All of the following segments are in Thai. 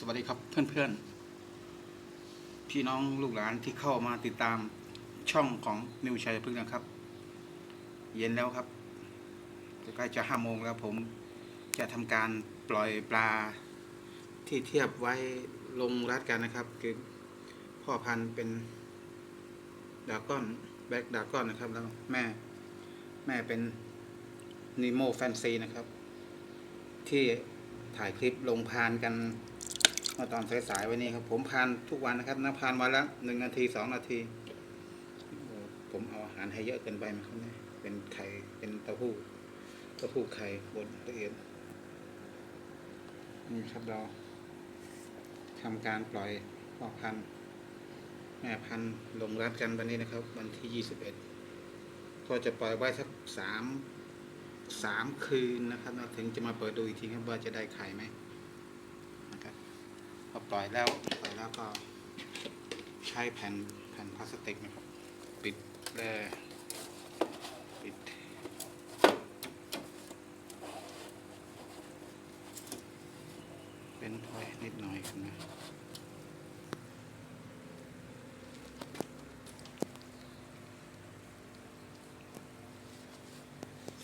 สวัสดีครับเพื่อนๆ พี่น้องลูกหลานที่เข้ามาติดตามช่องของนิวชัยพึ่งนะครับ เย็นแล้วครับใกล้จะห้าโมงแล้วผมจะทำการปล่อยปลาที่เทียบไว้ลงรัดกันนะครับ คือพ่อพันธุ์เป็นดาก้อนแบ็กดาก้อนนะครับ แล้วแม่แม่เป็นนิโมแฟนซีนะครับ ที่ถ่ายคลิปลงพานกัน มื่อตอนสายๆวันนี้ครับ ผมพานทุกวันนะครับนับพานวันละหนึ่งนาทีสองนาที ผมเอาอาหารให้เยอะเกินไปไหมครับเนี่ยเป็นไข่เป็นเต้าหู้เต้าหู้ไข่บนละเอียดนี่ครับเราทำการปล่อยพ่อพันธุ์แม่พันธุ์ลงรัดกันวันนี้นะครับ วันที่ยี่สิบเอ็ดก็จะปล่อยไว้สักสามสามคืนนะครับ ถึงจะมาเปิดดูอีกทีครับว่าจะได้ไข่ไหม พอปล่อยแล้วปล่อยแล้วก็ใช้แผ่นแผ่นพลาสติกนะครับ ปิดแร่ปิด เป็นถ้อยนิดหน่อยนะ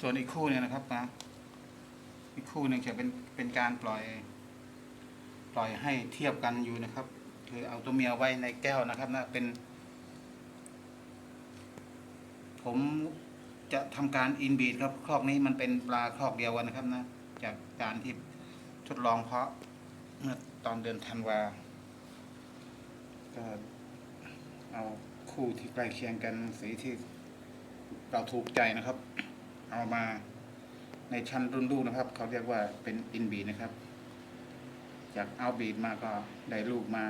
ส่วนอีกคู่หนึงนะครับนะอีกคู่หนึ่งจะเป็นเป็นการปล่อย ปล่อยให้เทียบกันอยู่นะครับ คือเอาตัวเมียไว้ในแก้วนะครับนะเป็น ผมจะทำการอินบีดครับครอกนี้มันเป็นปลาครอกเดียวกันนะครับนะ จากการที่ทดลองเพาะเมื่อตอนเดือนธันวาก็เอาคู่ที่ใกล้เคียงกันสีที่เราถูกใจนะครับ เอามาในชั้นรุ่นลูกนะครับ เขาเรียกว่าเป็นอินบีนะครับ จากเอาบีดมาก็ได้ลูกมา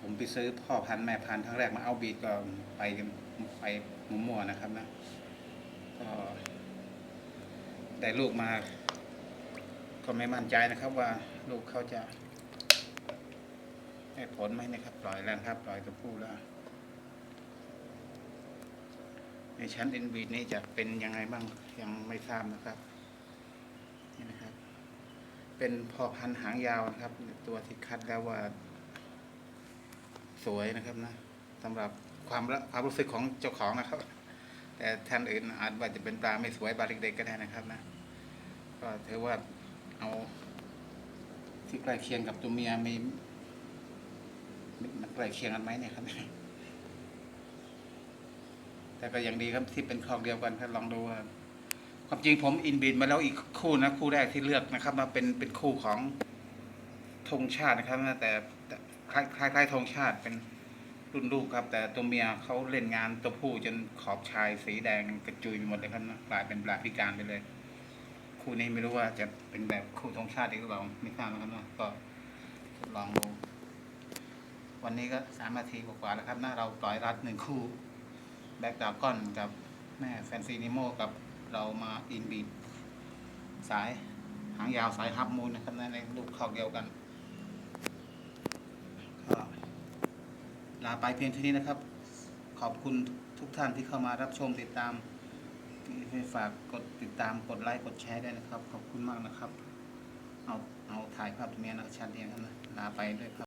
ผมไปซื้อพ่อพันธุ์แม่พันธุ์ครั้งแรกมาเอาบีดก็ไปกันไปมั่วๆนะครับนะก็ได้ลูกมา ก็ไม่มั่นใจนะครับว่าลูกเขาจะให้ผลไหมนะครับ ปล่อยแล้วครับ ปล่อยตัวผู้แล้วในชั้นอินบีดนี้จะเป็นยังไงบ้างยังไม่ทราบนะครับ เป็นพอพันหางยาวนะครับ ตัวที่คัดแล้วว่า สวยนะครับนะสำหรับความความรู้สึกของเจ้าของนะครับ แต่ท่านอื่นอาจว่าจะเป็นปลาไม่สวยปลาเด็กๆก็ได้นะครับนะก็ถือว่าเอาที่ใกล้เคียงกับตัวเมียมีมันใกล้เคียงกันไหมเนี่ยครับ แต่ก็ยังดีครับที่เป็นคลองเดียวกันครับลองดูว่า ความจริงผมอินบินมาแล้วอีกคู่นะคู่แรกที่เลือกนะครับ มาเป็นเป็นคู่ของธงชาตินะครับแต่แต่คล้ายคล้ายคล้ายธงชาติเป็นรุ่นลูกครับ แต่ตัวเมียเขาเล่นงานตัวผู้จนขอบชายสีแดงกระจุยไปหมดเลยครับนะกลายเป็นปลาพิการไปเลย คู่นี้ไม่รู้ว่าจะเป็นแบบคู่ธงชาติอีกหรือเปล่าไม่ทราบนะครับนะก็ลองดูวันนี้ก็สามนาทีกว่าๆแล้วครับนะเราปล่อยรัดหนึ่งคู่ แบ็กดาวก้อนกับแม่แฟนซีนิโมกับ เรามาอินบีดสายหางยาวสายฮับมูลนะครับในลูกเข้าเดียวกันก็ลาไปเพียงเท่านี้นะครับ ขอบคุณทุกท่านที่เข้ามารับชมติดตามฝากกดติดตามกดไลค์กดแชร์ได้นะครับ ขอบคุณมากนะครับ เอาเอาถ่ายภาพตรงนี้นะชัดเจนครับนะลาไปด้วยครับ